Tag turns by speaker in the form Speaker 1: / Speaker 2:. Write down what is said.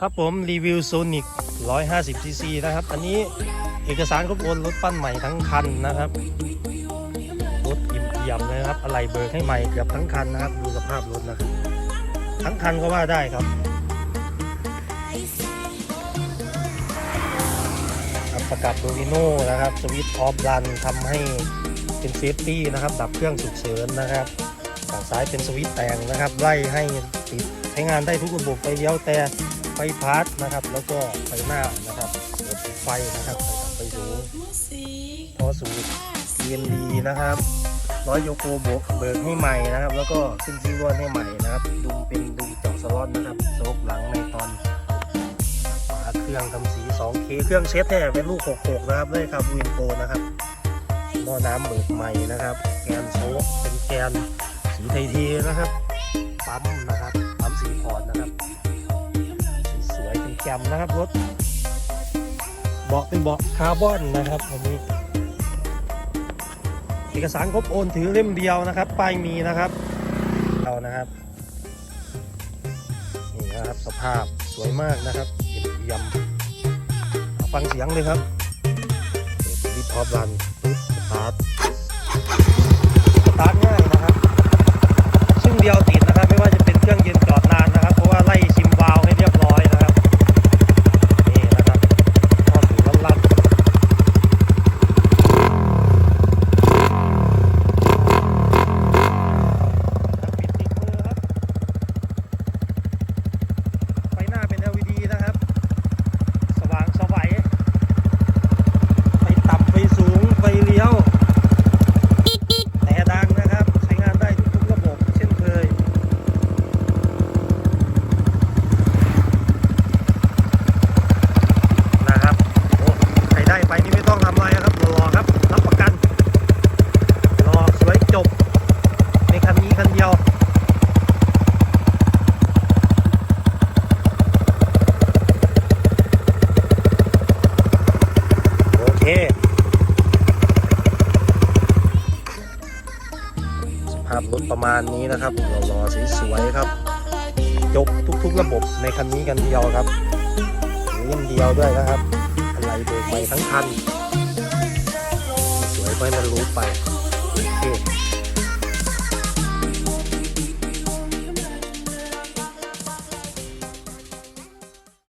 Speaker 1: ครับผมรีวิวโซนิก150ซีซีนะครับ อันนี้เอกสารครบโอนรถปั้นใหม่ทั้งคันนะครับ รถอิ่มเอี่ยมเลยครับ อะไรเบิกให้ใหม่เกือบทั้งคันนะครับ ดูสภาพรถนะครับ ทั้งคันก็ว่าได้ครับอับประกับโดมิโนนะครับ สวิตช์ออฟรันทำให้เป็นเซฟตี้นะครับ ดับเครื่องฉุกเฉินนะครับฝั่งซ้ายเป็นสวิตช์แต่งนะครับ ไล่ให้ติดใช้งานได้ทุกระบบไฟเลี้ยวแต่ ไฟพาร์ทนะครับ แล้วก็ไฟหน้านะครับไฟนะครับไฟสูงพอสูตร TMD นะครับร้อยโยโกโบกเบิกให้ใหม่นะครับ แล้วก็ขึ้นซีรวนให้ใหม่นะครับดูเป็นดูจาะสล็อตนะครับโซกหลังในตอนฝาเครื่องทำสี 2K เครื่องเช็ดแท้เป็นลูก 66 นะครับด้วยครับวินโตนะครับหม้อน้ำเบิกใหม่นะครับแกนโซกเป็นแกนสีไทยทีนะครับปั๊มนะครับปั๊มสีพอร์ตนะครับ แกมนะครับรถเบาะเป็นเบาะคาร์บอนนะครับอันนี้ เอกสารครบโอนถือเล่มเดียวนะครับป้ายมีนะครับเอานะครับนี่นะครับสภาพสวยมากนะครับเยี่ยมฟังเสียงเลยครับดิพอบันปึ๊บสตาร์ทสตาร์ทง่ายนะครับ ซึ่งเดียวติดนะครับ ไม่ว่าจะเป็นเครื่องเย็นจอดนานนะครับ เพราะว่าไล่ชิมวาล์วให้เรียบร้อยนะครับ นี่นะครับพอถือลั่นๆ ครับปิดติดมือครับไฟหน้าเป็น LED นะครับ สว่างสวัยไฟต่ำไฟสูงไฟเลี้ยว แต่ดังนะครับ ใช้งานได้ทุกระบบเช่นเคย นะครับ โอ้ใครได้ไปนี่ไม่ต้องทำอะไรนะครับรอครับ รับประกัน รอสวยจบ ใน คันนี้คันเดียวโอเคสภาพรถประมาณนี้นะครับรอๆสวยๆครับจบทุกๆระบบในคันนี้คันเดียวครับเล่มเดียวด้วยนะครับอะไรเบิกใหม่ทั้งคัน สวยไปมันรู้ไป